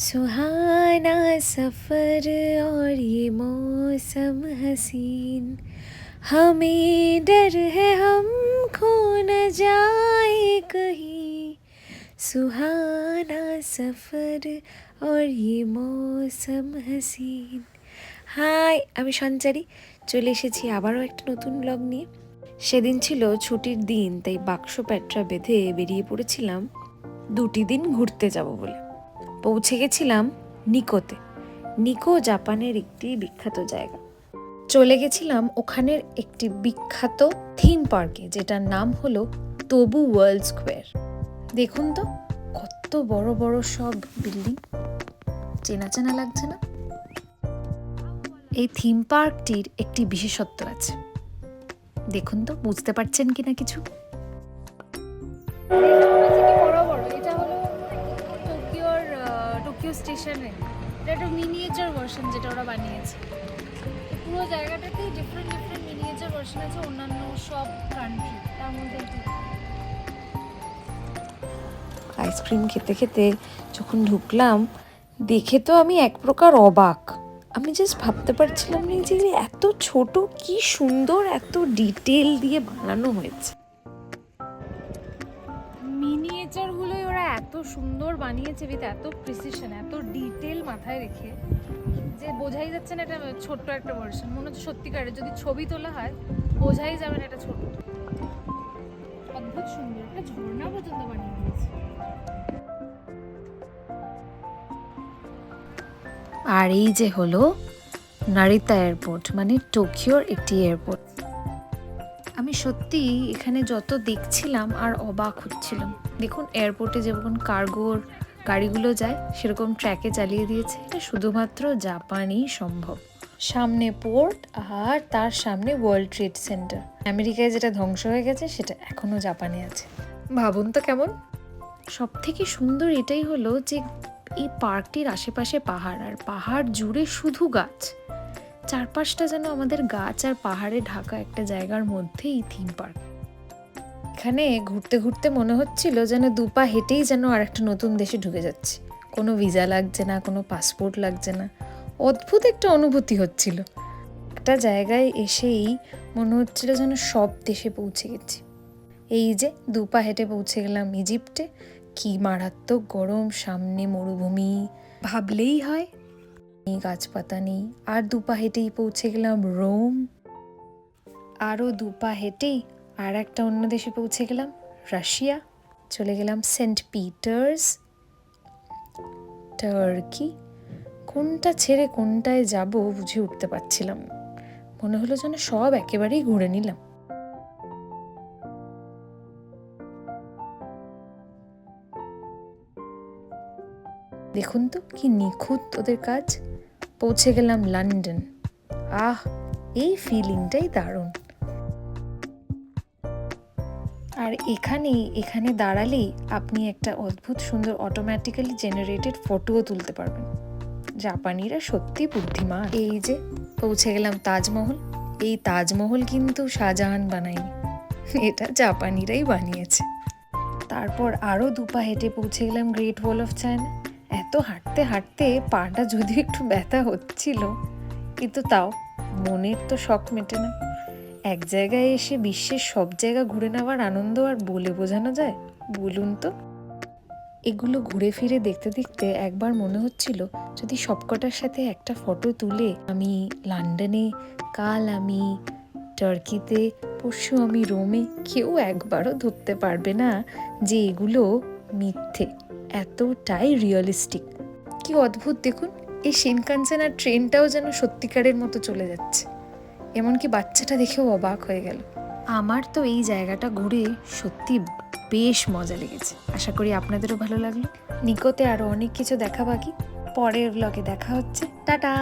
सुहाना सफ़र और ये मौसम हसीन हमें डर है हम खो न जाए कहीं सुहाना सफ़र और ये मौसम हसीन হাই আমি সঞ্চারী চলে এসেছি আবারও একটা নতুন ব্লগ নিয়ে সেদিন ছিল ছুটির দিন তাই বাক্স প্যাটরা বেঁধে বেরিয়ে পড়েছিলাম দুটি দিন ঘুরতে যাব বলে পৌঁছে গেছিলাম নিকোতে। নিকো জাপানের একটি বিখ্যাত জায়গা। চলে গেছিলাম ওখানের একটি বিখ্যাত থিম পার্কে, যেটার নাম হলো তবু ওয়ার্ল্ড স্কোয়ার। দেখুন তো, কত বড় বড় সব বিল্ডিং। চেনা চেনা লাগছে না? এই থিম পার্কটির একটি বিশেষত্ব আছে। দেখুন তো, বুঝতে পারছেন কিনা কিছু? টোকিও স্টেশনে এটা একটা মিনিয়েচার ভার্সন যেটা ওরা বানিয়েছে। পুরো জায়গাটাতেই ডিফারেন্ট ডিফারেন্ট মিনিয়েচার ভার্সন আছে অন্যান্য সব কান্ট্রি তার মধ্যে আইসক্রিম খেতে খেতে যখন ঢুকলাম, দেখে তো আমি এক প্রকার অবাক। আমি জাস্ট ভাবতে পারছিলাম না যে এত ছোট, কি সুন্দর এত ডিটেল দিয়ে বানানো হয়েছে। মিনিয়েচারগুলোই ওরা এত সুন্দর বানিয়েছে উইথ এত প্রিসিশন এত ডিটেল মাথায় রেখে যে বোঝাই যাচ্ছে না এটা ছোট্ট একটা ভার্সন মনে হচ্ছে সত্যিকারের যদি ছবি তোলা হয়, বোঝাই যাবে না এটা ছোট অদ্ভুত সুন্দর একটা ঝর্ণা পর্যন্ত বানিয়ে দিয়েছে। আর এই যে হলো নারিতা এয়ারপোর্ট মানে টোকিওর একটি এয়ারপোর্ট। আমি সত্যি এখানে যত দেখছিলাম আর অবাক হচ্ছিলাম। দেখুন এয়ারপোর্টে যেমন কার্গোর গাড়িগুলো যায়, সেরকম ট্র্যাকে চালিয়ে দিয়েছে। এটা শুধুমাত্র জাপানেই সম্ভব। সামনে পোর্ট আর তার সামনে ওয়ার্ল্ড ট্রেড সেন্টার আমেরিকায় যেটা ধ্বংস হয়ে গেছে, সেটা এখনও জাপানে আছে। ভাবুন তো কেমন? সব থেকে সুন্দর এটাই হলো যে এই পার্কটির আশেপাশে পাহাড়, আর পাহাড় জুড়ে শুধু গাছ। চারপাশটা যেন আমাদের গাছ আর পাহাড়ে ঢাকা একটা জায়গার মধ্যে এই থিম পার্ক এখানে ঘুরতে ঘুরতে মনে হচ্ছিল যেন দুপা হেঁটেই যেন আর একটা নতুন দেশে ঢুকে যাচ্ছে। কোনো ভিসা লাগছে না, কোনো পাসপোর্ট লাগছে না। অদ্ভুত একটা অনুভূতি হচ্ছিল। একটা জায়গায় এসেই মনে হচ্ছিল যেন সব দেশে পৌঁছে গেছি। এই যে দুপা হেঁটে পৌঁছে গেলাম ইজিপ্টে, কি মারাত্মক গরম, সামনে মরুভূমি। ভাবলেই হয় গাছপাতা নেই। আর দুপা হেঁটেই পৌঁছে গেলাম রোম। আরও দুপা হেঁটেই আর একটা অন্য দেশে পৌঁছে গেলাম, রাশিয়া। চলে গেলাম সেন্ট পিটার্স, টার্কি। কোনটা ছেড়ে কোনটায় যাব বুঝে উঠতে পারছিলাম মনে হলো যেন সব একেবারেই ঘুরে নিলাম। দেখুন তো, কি নিখুঁত ওদের কাজ। পৌঁছে গেলাম লন্ডন। আহ, এই ফিলিংটাই দারুণ। আর এখানেই, এখানে দাঁড়ালেই আপনি একটা অদ্ভুত সুন্দর অটোমেটিক্যালি জেনারেটেড ফটোও তুলতে পারবেন। জাপানিরা সত্যি বুদ্ধিমান। এই যে, পৌঁছে গেলাম তাজমহল। এই তাজমহল কিন্তু শাহজাহান বানায়নি। এটা জাপানিরাই বানিয়েছে। তারপর আরও দুপা হেঁটে পৌঁছে গেলাম গ্রেট ওয়াল অফ চায়না এত হাঁটতে হাঁটতে পাটা যদি একটু ব্যথা হচ্ছিল, কিন্তু তাও মনের তো শখ মেটে না। এক জায়গায় এসে বিশ্বের সব জায়গা ঘুরে নেওয়ার আনন্দ আর বলে বোঝানো যায়? বলুন তো। এগুলো ঘুরে ফিরে দেখতে দেখতে একবার মনে হচ্ছিল, যদি সবকটার সাথে একটা ফটো তুলে আমি লন্ডনে, কাল আমি টার্কিতে, পরশু আমি রোমে, কেউ একবারও ধরতে পারবে না যে এগুলো মিথ্যে। এতটাই রিয়েলিস্টিক কি অদ্ভুত দেখুন, এই শিনকানসেন ট্রেনটাও যেন সত্যিকারের মতো চলে যাচ্ছে। এমনকি বাচ্চাটা দেখেও অবাক হয়ে গেল। আমার তো এই জায়গাটা ঘুরে সত্যি বেশ মজা লেগেছে। আশা করি আপনাদেরও ভালো লাগল। নিকোতে আরও অনেক কিছু দেখা বাকি। পরের ব্লগে দেখা হচ্ছে। টাটা!